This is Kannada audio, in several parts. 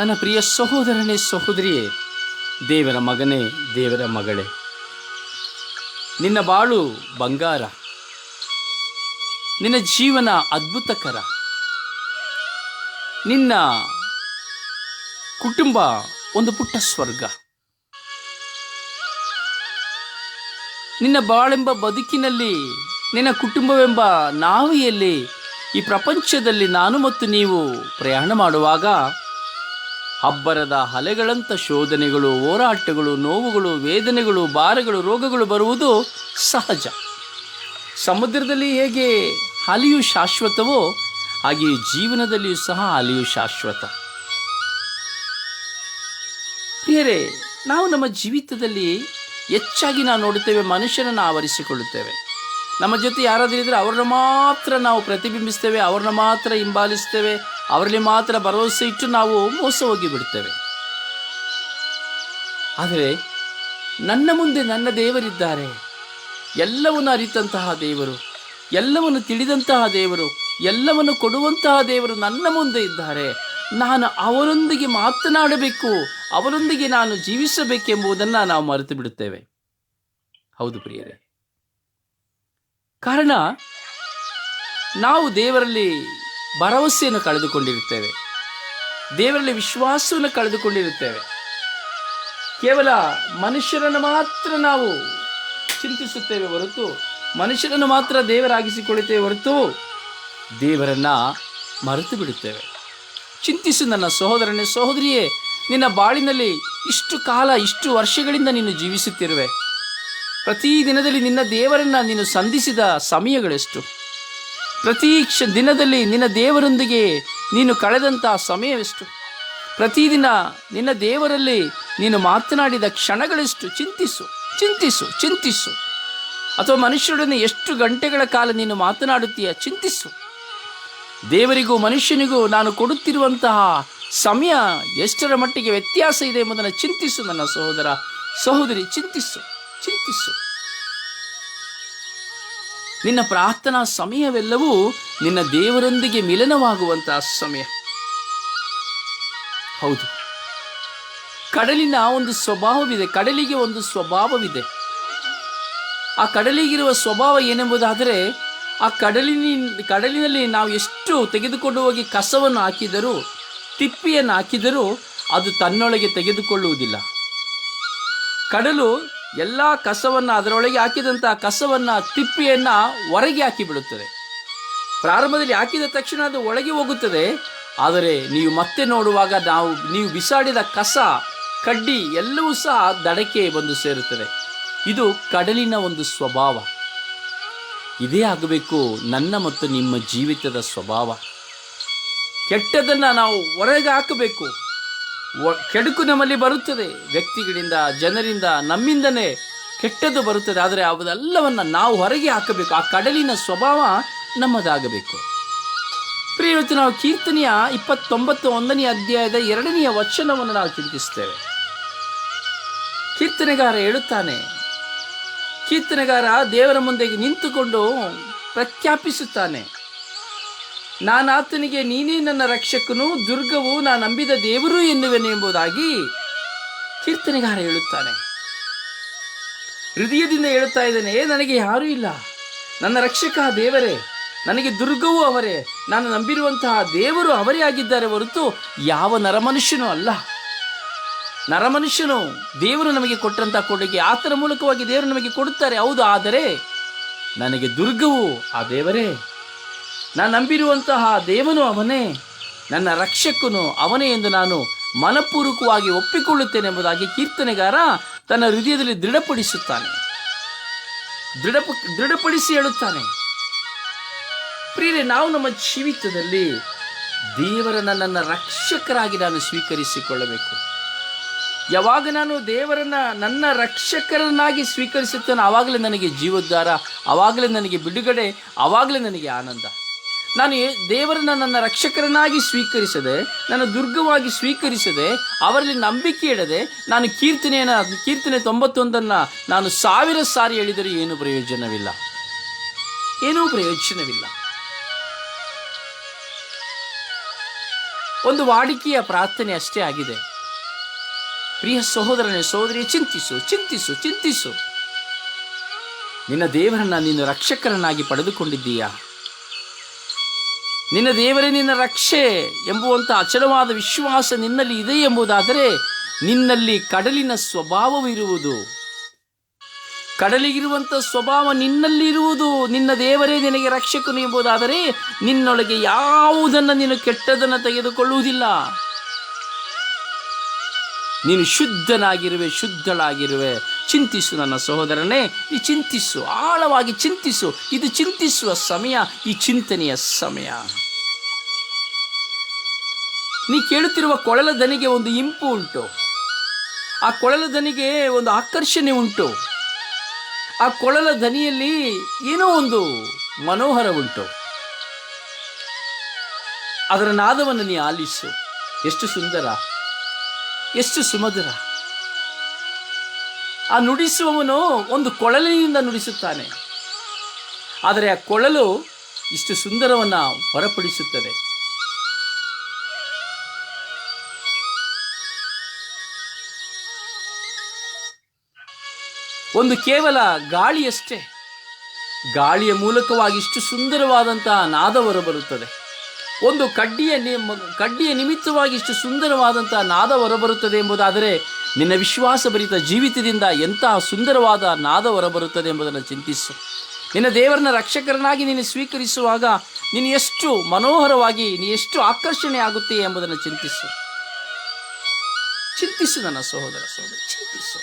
ನನ್ನ ಪ್ರಿಯ ಸಹೋದರನೇ ಸಹೋದರಿಯೇ, ದೇವರ ಮಗನೇ, ದೇವರ ಮಗಳೇ. ನಿನ್ನ ಬಾಳು ಬಂಗಾರ. ನಿನ್ನ ಜೀವನ ಅದ್ಭುತಕರ. ನಿನ್ನ ಕುಟುಂಬ ಒಂದು ಪುಟ್ಟ ಸ್ವರ್ಗ. ನಿನ್ನ ಬಾಳೆಂಬ ಬದುಕಿನಲ್ಲಿ, ನಿನ್ನ ಕುಟುಂಬವೆಂಬ ನಾವಿಯಲ್ಲಿ, ಈ ಪ್ರಪಂಚದಲ್ಲಿ ನಾನು ಮತ್ತು ನೀವು ಪ್ರಯಾಣ ಮಾಡುವಾಗ ಅಬ್ಬರದ ಅಲೆಗಳಂಥ ಶೋಧನೆಗಳು, ಹೋರಾಟಗಳು, ನೋವುಗಳು, ವೇದನೆಗಳು, ಭಾರಗಳು, ರೋಗಗಳು ಬರುವುದು ಸಹಜ. ಸಮುದ್ರದಲ್ಲಿ ಹೇಗೆ ಅಲೆಯು ಶಾಶ್ವತವೋ ಹಾಗೆಯೇ ಜೀವನದಲ್ಲಿಯೂ ಸಹ ಅಲೆಯು ಶಾಶ್ವತ. ಬೇರೆ ನಾವು ನಮ್ಮ ಜೀವಿತದಲ್ಲಿ ಹೆಚ್ಚಾಗಿ ನಾವು ನೋಡುತ್ತೇವೆ, ಮನುಷ್ಯನನ್ನು ಆವರಿಸಿಕೊಳ್ಳುತ್ತೇವೆ. ನಮ್ಮ ಜೊತೆ ಯಾರಾದರೂ ಇದ್ದರೆ ಅವ್ರನ್ನ ಮಾತ್ರ ನಾವು ಪ್ರತಿಬಿಂಬಿಸ್ತೇವೆ, ಅವ್ರನ್ನ ಮಾತ್ರ ಹಿಂಬಾಲಿಸ್ತೇವೆ ಅವರಲ್ಲಿ ಮಾತ್ರ ಭರವಸೆ ಇಟ್ಟು ನಾವು ಮೋಸ ಹೋಗಿ ಬಿಡ್ತೇವೆ ಆದರೆ ನನ್ನ ಮುಂದೆ ನನ್ನ ದೇವರಿದ್ದಾರೆ. ಎಲ್ಲವನ್ನು ಅರಿತಂತಹ ದೇವರು, ಎಲ್ಲವನ್ನು ತಿಳಿದಂತಹ ದೇವರು, ಎಲ್ಲವನ್ನು ಕೊಡುವಂತಹ ದೇವರು ನನ್ನ ಮುಂದೆ ಇದ್ದಾರೆ. ನಾನು ಅವರೊಂದಿಗೆ ಮಾತನಾಡಬೇಕು, ಅವರೊಂದಿಗೆ ನಾನು ಜೀವಿಸಬೇಕೆಂಬುದನ್ನು ನಾವು ಮರೆತು ಬಿಡುತ್ತೇವೆ. ಹೌದು ಪ್ರಿಯರೇ. ಕಾರಣ, ನಾವು ದೇವರಲ್ಲಿ ಭರವಸೆಯನ್ನು ಕಳೆದುಕೊಂಡಿರುತ್ತೇವೆ. ದೇವರಲ್ಲಿ ವಿಶ್ವಾಸವನ್ನು ಕಳೆದುಕೊಂಡಿರುತ್ತೇವೆ. ಕೇವಲ ಮನುಷ್ಯರನ್ನು ಮಾತ್ರ ನಾವು ಚಿಂತಿಸುತ್ತೇವೆ ಹೊರತು, ಮನುಷ್ಯರನ್ನು ಮಾತ್ರ ದೇವರಾಗಿಸಿಕೊಳ್ಳುತ್ತೇವೆ ಹೊರತು ದೇವರನ್ನು ಮರೆತು ಬಿಡುತ್ತೇವೆ. ಚಿಂತಿಸು ನನ್ನ ಸಹೋದರನೇ, ಸಹೋದರಿಯೇ, ನಿನ್ನ ಬಾಳಿನಲ್ಲಿ ಇಷ್ಟು ಕಾಲ, ಇಷ್ಟು ವರ್ಷಗಳಿಂದ ನೀನು ಜೀವಿಸುತ್ತಿರುವೆ. ಪ್ರತಿ ದಿನದಲ್ಲಿ ನಿನ್ನ ದೇವರನ್ನು ನೀನು ಸಂಧಿಸಿದ ಸಮಯಗಳೆಷ್ಟು. ಪ್ರತಿ ಕ್ಷ ದಿನದಲ್ಲಿ ನಿನ್ನ ದೇವರೊಂದಿಗೆ ನೀನು ಕಳೆದಂಥ ಸಮಯವೆಷ್ಟು? ಪ್ರತಿದಿನ ನಿನ್ನ ದೇವರಲ್ಲಿ ನೀನು ಮಾತನಾಡಿದ ಕ್ಷಣಗಳೆಷ್ಟು? ಚಿಂತಿಸು ಚಿಂತಿಸು ಚಿಂತಿಸು. ಅಥವಾ ಮನುಷ್ಯರೊಡನೆ ಎಷ್ಟು ಗಂಟೆಗಳ ಕಾಲ ನೀನು ಮಾತನಾಡುತ್ತೀಯ? ಚಿಂತಿಸು. ದೇವರಿಗೂ ಮನುಷ್ಯನಿಗೂ ನಾನು ಕೊಡುತ್ತಿರುವಂತಹ ಸಮಯ ಎಷ್ಟರ ಮಟ್ಟಿಗೆ ವ್ಯತ್ಯಾಸ ಇದೆ ಎಂಬುದನ್ನು ಚಿಂತಿಸು ನನ್ನ ಸಹೋದರ. ಸಹೋದರಿ, ಚಿಂತಿಸು ಚಿಂತಿಸು. ನಿನ್ನ ಪ್ರಾರ್ಥನಾ ಸಮಯವೆಲ್ಲವೂ ನಿನ್ನ ದೇವರೊಂದಿಗೆ ಮಿಲನವಾಗುವಂತಹ ಸಮಯ. ಹೌದು. ಕಡಲಿನ ಒಂದು ಸ್ವಭಾವವಿದೆ, ಕಡಲಿಗೆ ಒಂದು ಸ್ವಭಾವವಿದೆ. ಆ ಕಡಲಿಗಿರುವ ಸ್ವಭಾವ ಏನೆಂಬುದಾದರೆ, ಆ ಕಡಲಿನ, ಕಡಲಿನಲ್ಲಿ ನಾವು ಎಷ್ಟು ತೆಗೆದುಕೊಂಡು ಹೋಗಿ ಕಸವನ್ನು ಹಾಕಿದರೂ, ತಿಪ್ಪಿಯನ್ನು ಹಾಕಿದರೂ ಅದು ತನ್ನೊಳಗೆ ತೆಗೆದುಕೊಳ್ಳುವುದಿಲ್ಲ. ಕಡಲು ಎಲ್ಲ ಕಸವನ್ನು ಅದರೊಳಗೆ ಹಾಕಿದಂಥ ಕಸವನ್ನು, ತಿಪ್ಪಿಯನ್ನು ಹೊರಗೆ ಹಾಕಿಬಿಡುತ್ತದೆ. ಪ್ರಾರಂಭದಲ್ಲಿ ಹಾಕಿದ ತಕ್ಷಣ ಅದು ಒಳಗೆ ಹೋಗುತ್ತದೆ. ಆದರೆ ನೀವು ಮತ್ತೆ ನೋಡುವಾಗ ನಾವು, ನೀವು ಬಿಸಾಡಿದ ಕಸ, ಕಡ್ಡಿ ಎಲ್ಲವೂ ಸಹ ದಡಕ್ಕೆ ಬಂದು ಸೇರುತ್ತದೆ. ಇದು ಕಡಲಿನ ಒಂದು ಸ್ವಭಾವ. ಇದೇ ಆಗಬೇಕು ನನ್ನ ಮತ್ತು ನಿಮ್ಮ ಜೀವಿತದ ಸ್ವಭಾವ. ಕೆಟ್ಟದನ್ನು ನಾವು ಹೊರಗೆ ಹಾಕಬೇಕು. ಕೆಡುಕು ನಮ್ಮಲ್ಲಿ ಬರುತ್ತದೆ. ವ್ಯಕ್ತಿಗಳಿಂದ, ಜನರಿಂದ, ನಮ್ಮಿಂದನೇ ಕೆಟ್ಟದ್ದು ಬರುತ್ತದೆ. ಆದರೆ ಅದೆಲ್ಲವನ್ನು ನಾವು ಹೊರಗೆ ಹಾಕಬೇಕು. ಆ ಕಡಲಿನ ಸ್ವಭಾವ ನಮ್ಮದಾಗಬೇಕು. ಪ್ರಿಯ ಇವತ್ತು ನಾವು ಕೀರ್ತನೆಯ ಇಪ್ಪತ್ತೊಂಬತ್ತು ಒಂದನೆಯ ಅಧ್ಯಾಯದ ಎರಡನೆಯ ವಚನವನ್ನು ನಾವು ಚಿಂತಿಸ್ತೇವೆ ಕೀರ್ತನೆಗಾರ ಹೇಳುತ್ತಾನೆ, ಕೀರ್ತನೆಗಾರ ದೇವರ ಮುಂದೆ ನಿಂತುಕೊಂಡು ಪ್ರಖ್ಯಾಪಿಸುತ್ತಾನೆ. ನಾನಾತನಿಗೆ ನೀನೇ ನನ್ನ ರಕ್ಷಕನು ದುರ್ಗವು ನಾನು ನಂಬಿದ ದೇವರು ಎನ್ನುವೆನು ಎಂಬುದಾಗಿ ಕೀರ್ತನೆಗಾರ ಹೇಳುತ್ತಾನೆ. ಹೃದಯದಿಂದ ಹೇಳುತ್ತಾ ಇದ್ದೇನೆ "ಏ, ನನಗೆ ಯಾರೂ ಇಲ್ಲ. ನನ್ನ ರಕ್ಷಕ ದೇವರೇ ನನಗೆ ದುರ್ಗವೂ ಅವರೇ. ನಾನು ನಂಬಿರುವಂತಹ ದೇವರು ಅವರೇ ಆಗಿದ್ದಾರೆ ಹೊರತು ಯಾವ ನರಮನುಷ್ಯನೂ ಅಲ್ಲ. ನರಮನುಷ್ಯನು ದೇವರು ನಮಗೆ ಕೊಟ್ಟಂತಹ ಕೊಡುಗೆ ಆತನ ಮೂಲಕವಾಗಿ ದೇವರು ನಮಗೆ ಕೊಡುತ್ತಾರೆ. ಹೌದು ಆದರೆ ನನಗೆ ದುರ್ಗವು ಆ ದೇವರೇ. ನಾನು ನಂಬಿರುವಂತಹ ದೇವನು ಅವನೇ. ನನ್ನ ರಕ್ಷಕನು ಅವನೇ ಎಂದು ನಾನು ಮನಪೂರ್ವಕವಾಗಿ ಒಪ್ಪಿಕೊಳ್ಳುತ್ತೇನೆ ಎಂಬುದಾಗಿ ಕೀರ್ತನೆಗಾರ ತನ್ನ ಹೃದಯದಲ್ಲಿ ದೃಢಪಡಿಸುತ್ತಾನೆ. ದೃಢಪ, ದೃಢಪಡಿಸಿ ಹೇಳುತ್ತಾನೆ. ಪ್ರಿಯರೇ, ನಾವು ನಮ್ಮ ಜೀವಿತದಲ್ಲಿ ದೇವರನ್ನು ನನ್ನ ರಕ್ಷಕರಾಗಿ ನಾನು ಸ್ವೀಕರಿಸಿಕೊಳ್ಳಬೇಕು. ಯಾವಾಗ ನಾನು ದೇವರನ್ನ ನನ್ನ ರಕ್ಷಕರನ್ನಾಗಿ ಸ್ವೀಕರಿಸುತ್ತೇನೆ, ಆವಾಗಲೇ ನನಗೆ ಜೀವೋದ್ಧಾರ, ಆವಾಗಲೇ ನನಗೆ ಬಿಡುಗಡೆ, ಆವಾಗಲೇ ನನಗೆ ಆನಂದ. ನಾನು ದೇವರನ್ನು ನನ್ನ ರಕ್ಷಕರನ್ನಾಗಿ ಸ್ವೀಕರಿಸದೆ, ನನ್ನ ದುರ್ಗವಾಗಿ ಸ್ವೀಕರಿಸದೆ, ಅವರಲ್ಲಿ ನಂಬಿಕೆ ಇಡದೆ, ನಾನು ಕೀರ್ತನೆಯನ್ನು, ಕೀರ್ತನೆ ತೊಂಬತ್ತೊಂದನ್ನು ನಾನು ಸಾವಿರ ಸಾರಿ ಹೇಳಿದರೆ ಏನು ಪ್ರಯೋಜನವಿಲ್ಲ? ಏನೂ ಪ್ರಯೋಜನವಿಲ್ಲ. ಒಂದು ವಾಡಿಕೆಯ ಪ್ರಾರ್ಥನೆ ಅಷ್ಟೇ ಆಗಿದೆ. ಪ್ರಿಯ ಸಹೋದರನೇ ಸಹೋದರಿ ಚಿಂತಿಸು ಚಿಂತಿಸು ಚಿಂತಿಸು. ನಿನ್ನ ದೇವರನ್ನ ನೀನು ರಕ್ಷಕರನ್ನಾಗಿ ಪಡೆದುಕೊಂಡಿದ್ದೀಯಾ? ನಿನ್ನ ದೇವರೇ, ನಿನ್ನ ರಕ್ಷೆ ಎಂಬುವಂಥ ಅಚಲವಾದ ವಿಶ್ವಾಸ ನಿನ್ನಲ್ಲಿ ಇದೆ ಎಂಬುದಾದರೆ ನಿನ್ನಲ್ಲಿ ಕಡಲಿನ ಸ್ವಭಾವವಿರುವುದು. ಕಡಲಿಗಿರುವಂಥ ಸ್ವಭಾವ ನಿನ್ನಲ್ಲಿ ಇರುವುದು. ನಿನ್ನ ದೇವರೇ, ನಿನಗೆ ರಕ್ಷಕನು ಎಂಬುದಾದರೆ ನಿನ್ನೊಳಗೆ ಯಾವುದನ್ನು ನೀನು ಕೆಟ್ಟದನ್ನು ತೆಗೆದುಕೊಳ್ಳುವುದಿಲ್ಲ. ನೀನು ಶುದ್ಧನಾಗಿರುವೆ, ಶುದ್ಧಳಾಗಿರುವೆ. ಚಿಂತಿಸು ನನ್ನ ಸಹೋದರನೇ, ನೀ ಚಿಂತಿಸು, ಆಳವಾಗಿ ಚಿಂತಿಸು. ಇದು ಚಿಂತಿಸುವ ಸಮಯ, ಈ ಚಿಂತನೆಯ ಸಮಯ. ನೀ ಕೇಳುತ್ತಿರುವ ಕೊಳಲ ದನಿಗೆ ಒಂದು ಇಂಪು ಉಂಟು. ಆ ಕೊಳಲ ದನಿಗೆ ಒಂದು ಆಕರ್ಷಣೆ ಉಂಟು. ಆ ಕೊಳಲ ದನಿಯಲ್ಲಿ ಏನೋ ಒಂದು ಮನೋಹರ ಉಂಟು. ಅದರ ನಾದವನ್ನು ನೀ ಆಲಿಸು. ಎಷ್ಟು ಸುಂದರ. ಎಷ್ಟು ಸುಮಧುರ. ಆ ನುಡಿಸುವವನು ಒಂದು ಕೊಳಲಿನಿಂದ ನುಡಿಸುತ್ತಾನೆ. ಆದರೆ ಆ ಕೊಳಲು ಇಷ್ಟು ಸುಂದರವನ್ನ ಹೊರಪಡಿಸುತ್ತದೆ. ಒಂದು ಕೇವಲ ಗಾಳಿಯಷ್ಟೇ. ಗಾಳಿಯ ಮೂಲಕವಾಗಿ ಇಷ್ಟು ಸುಂದರವಾದಂತಹ ನಾದ ಹೊರಬರುತ್ತದೆ ಒಂದು ಕಡ್ಡಿಯ ಕಡ್ಡಿಯ ನಿಮಿತ್ತವಾಗಿ ಇಷ್ಟು ಸುಂದರವಾದಂಥ ನಾದ ಹೊರಬರುತ್ತದೆ ಎಂಬುದಾದರೆ ನಿನ್ನ ವಿಶ್ವಾಸಭರಿತ ಜೀವಿತದಿಂದ ಎಂತಹ ಸುಂದರವಾದ ನಾದ ಹೊರಬರುತ್ತದೆ ಎಂಬುದನ್ನು ಚಿಂತಿಸು. ನಿನ್ನ ದೇವರನ್ನ ರಕ್ಷಕರನಾಗಿ ನೀನು ಸ್ವೀಕರಿಸುವಾಗ ನೀನು ಎಷ್ಟು ಮನೋಹರವಾಗಿ, ನೀ ಎಷ್ಟು ಆಕರ್ಷಣೆ ಆಗುತ್ತೆ ಎಂಬುದನ್ನು ಚಿಂತಿಸು. ಚಿಂತಿಸು ನನ್ನ ಸಹೋದರ ಸಹೋದರ, ಚಿಂತಿಸು.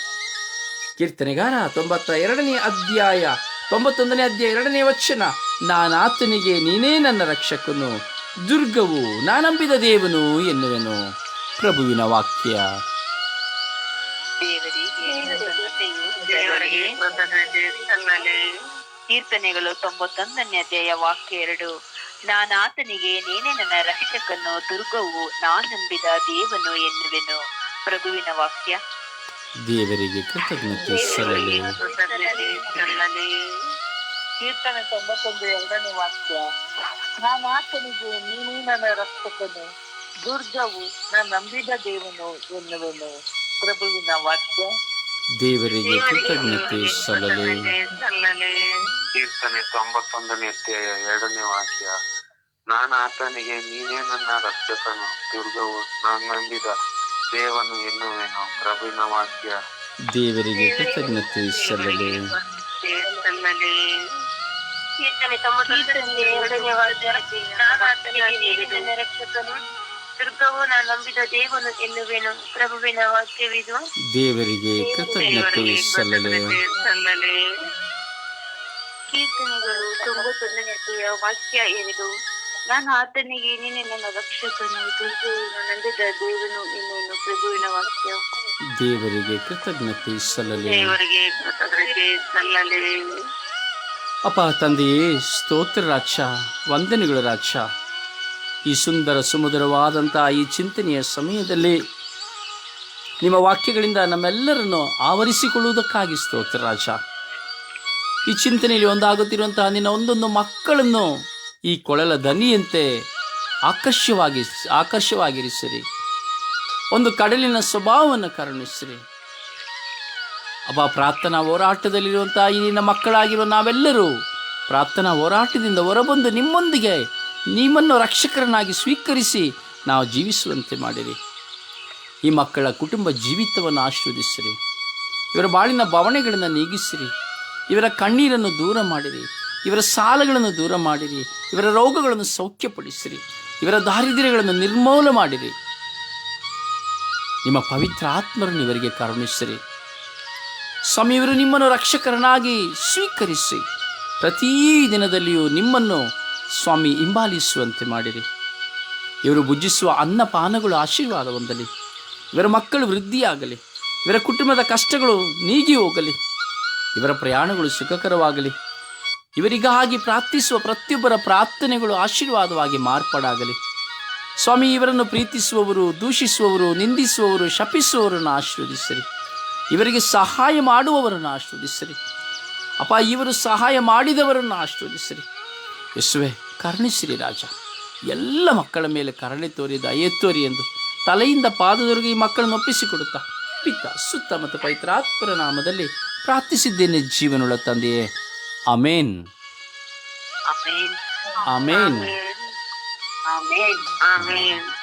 ಕೀರ್ತನೆಗಾರ ತೊಂಬತ್ತ ಎರಡನೇ ಅಧ್ಯಾಯ, ತೊಂಬತ್ತೊಂದನೇ ಅಧ್ಯಾಯ ಎರಡನೇ ವಚನ, ನಾನಾತನಿಗೆ ನೀನೇ ನನ್ನ ರಕ್ಷಕನು. ದುರ್ಗವು ನಾನಂಬಿದ ದೇವನು ಎನ್ನುವೆನು. ಪ್ರಭುವಿನ ವಾಕ್ಯ. ಕೀರ್ತನೆಗಳು ತೊಂಬತ್ತೊಂದನೇ ಅಧ್ಯಾಯ ವಾಕ್ಯ ಎರಡು. ನಾನಾತನಿಗೆ ನೀನೇ ನನ್ನ ರಕ್ಷಕನು ದುರ್ಗವು ನಾನಂಬಿದ ದೇವನು ಎನ್ನುವೆನು. ಪ್ರಭುವಿನ ವಾಕ್ಯ. ದೇವರಿಗೆ ಕೃತಜ್ಞತೆ ಸಲ್ಲಲಿ ಕೃತಜ್ಞತೆ ಸಲ್ಲಲಿ. ಕೀರ್ತನೆ ತೊಂಬತ್ತೊಂದು ಎರಡನೇ ವಾಕ್ಯ. ನಾನು ಆತನಿಗೆ ನೀನು ನನ್ನ ರಕ್ಷಕನು. ದುರ್ಗವು ನಾನು ನಂಬಿದ ದೇವನು ಎನ್ನುವನು. ಪ್ರಭುವಿನ ವಾಕ್ಯ. ದೇವರಿಗೆ ಕೃತಜ್ಞತೆ ಸಲ್ಲಲಿ. ಕೀರ್ತನೆ ತೊಂಬತ್ತೊಂದನೇ ಅಧ್ಯಾಯ ಎರಡನೇ ವಾಕ್ಯ. ನಾನು ಆತನಿಗೆ ನೀನೇ ನನ್ನ ರಕ್ಷಕನು. ದುರ್ಗವು ನಾನು ನಂಬಿದ ದೇವನು ಎನ್ನುವೇನು. ಪ್ರಭುವಿನ ವಾಕ್ಯ. ದೇವರಿಗೆ ಕೃತಜ್ಞತೆ ಸಲ್ಲಲಿ. ಕೀರ್ತನೆ ತಮ್ಮ ಎರಡನೇ ನನ್ನ ರಕ್ಷಕನು ದುರ್ಗವು ನಾನು ನಂಬಿದ ದೇವನು ಎನ್ನುವೆನು ಪ್ರಭುವಿನ ವಾಕ್ಯವಿದು ದೇವರಿಗೆ ಕೃತಜ್ಞತೆ ಸಲ್ಲಲಿ. ಕೀರ್ತನೆಗಳು ತೊಂಬತ್ತೊಂದನೇ ಅಧ್ಯಾಯ ವಾಕ್ಯ ಏನಿದು ನಾನು ಆತನಿಗೆ ನೀನೆ ನನ್ನ ರಕ್ಷಕನು ದುರ್ಗವು ನಂಬಿದ ದೇವನು ಎನ್ನುವನು ಪ್ರಭುವಿನ ವಾಕ್ಯ. ದೇವರಿಗೆ ಕೃತಜ್ಞತೆ ಸಲ್ಲಲೇ. ದೇವರಿಗೆ ಕೃತಜ್ಞತೆ ಸಲ್ಲಲಿ. ಅಪ್ಪ ತಂದೆಯೇ ಸ್ತೋತ್ರ ರಾಕ್ಷ, ವಂದನೆಗಳು ರಾಕ್ಷ. ಈ ಸುಂದರ ಸುಮಧುರವಾದಂಥ ಈ ಚಿಂತನೆಯ ಸಮಯದಲ್ಲಿ ನಿಮ್ಮ ವಾಕ್ಯಗಳಿಂದ ನಮ್ಮೆಲ್ಲರನ್ನು ಆವರಿಸಿಕೊಳ್ಳುವುದಕ್ಕಾಗಿ ಸ್ತೋತ್ರ ರಾಜ ಈ ಚಿಂತನೆಯಲ್ಲಿ ಒಂದಾಗುತ್ತಿರುವಂತಹ ನಿನ್ನ ಒಂದೊಂದು ಮಕ್ಕಳನ್ನು ಈ ಕೊಳಲ ದನಿಯಂತೆ ಆಕರ್ಷವಾಗಿ, ಆಕರ್ಷವಾಗಿರಿಸಿರಿ. ಒಂದು ಕಡಲಿನ ಸ್ವಭಾವವನ್ನು ಕರುಣಿಸಿರಿ. ಅಬ್ಬ, ಪ್ರಾರ್ಥನಾ ಹೋರಾಟದಲ್ಲಿರುವಂಥ ಈ ನಿನ್ನ ಮಕ್ಕಳಾಗಿರುವ ನಾವೆಲ್ಲರೂ ಪ್ರಾರ್ಥನಾ ಹೋರಾಟದಿಂದ ಹೊರಬಂದು ನಿಮ್ಮೊಂದಿಗೆ ನಿಮ್ಮನ್ನು ರಕ್ಷಕರನ್ನಾಗಿ ಸ್ವೀಕರಿಸಿ ನಾವು ಜೀವಿಸುವಂತೆ ಮಾಡಿರಿ. ಈ ಮಕ್ಕಳ ಕುಟುಂಬ ಜೀವಿತವನ್ನು ಆಶೀರ್ವದಿಸಿರಿ. ಇವರ ಬಾಳಿನ ಭಾವನೆಗಳನ್ನು ನೀಗಿಸಿರಿ. ಇವರ ಕಣ್ಣೀರನ್ನು ದೂರ ಮಾಡಿರಿ. ಇವರ ಸಾಲಗಳನ್ನು ದೂರ ಮಾಡಿರಿ. ಇವರ ರೋಗಗಳನ್ನು ಸೌಖ್ಯಪಡಿಸಿರಿ. ಇವರ ದಾರಿದ್ರ್ಯಗಳನ್ನು ನಿರ್ಮೂಲ ಮಾಡಿರಿ. ನಿಮ್ಮ ಪವಿತ್ರ ಆತ್ಮರನ್ನು ಇವರಿಗೆ ಕರುಣಿಸಿರಿ. ಸ್ವಾಮಿ ಇವರು ನಿಮ್ಮನ್ನು ರಕ್ಷಕರನಾಗಿ ಸ್ವೀಕರಿಸಿ, ಪ್ರತೀ ದಿನದಲ್ಲಿಯೂ ನಿಮ್ಮನ್ನು ಸ್ವಾಮಿ ಹಿಂಬಾಲಿಸುವಂತೆ ಮಾಡಿರಿ. ಇವರು ಭುಜಿಸುವ ಅನ್ನಪಾನಗಳು ಆಶೀರ್ವಾದ ಹೊಂದಲಿ. ಇವರ ಮಕ್ಕಳು ವೃದ್ಧಿಯಾಗಲಿ. ಇವರ ಕುಟುಂಬದ ಕಷ್ಟಗಳು ನೀಗಿ ಹೋಗಲಿ. ಇವರ ಪ್ರಯಾಣಗಳು ಸುಖಕರವಾಗಲಿ. ಇವರಿಗಾಗಿ ಪ್ರಾರ್ಥಿಸುವ ಪ್ರತಿಯೊಬ್ಬರ ಪ್ರಾರ್ಥನೆಗಳು ಆಶೀರ್ವಾದವಾಗಿ ಮಾರ್ಪಾಡಾಗಲಿ. ಸ್ವಾಮಿ, ಇವರನ್ನು ಪ್ರೀತಿಸುವವರು, ದೂಷಿಸುವವರು, ನಿಂದಿಸುವವರು, ಶಪಿಸುವವರನ್ನು ಆಶೀರ್ವದಿಸಿರಿ. ಇವರಿಗೆ ಸಹಾಯ ಮಾಡುವವರನ್ನು ಆಶೀರ್ವದಿಸಿರಿ. ಅಪ್ಪ ಇವರು ಸಹಾಯ ಮಾಡಿದವರನ್ನು ಆಶೀರ್ವದಿಸಿರಿ. ಯಶುವೆ ಕರುಣಿಸಿರಿ ರಾಜ. ಎಲ್ಲ ಮಕ್ಕಳ ಮೇಲೆ ಕರುಣೆ ತೋರಿ ದಯೆ ತೋರಿ ಎಂದು ತಲೆಯಿಂದ ಪಾದದವರೆಗೆ ಈ ಮಕ್ಕಳನ್ನು ಒಪ್ಪಿಸಿಕೊಡುತ್ತಾ ಪಿತ್ತ ಸುತ್ತ ಮತ್ತು ಪವಿತ್ರಾತ್ಮರ ನಾಮದಲ್ಲಿ ಪ್ರಾರ್ಥಿಸಿದ್ದೇನೆ ಜೀವನುಳ್ಳ ತಂದೆಯೇ. Amen amen amen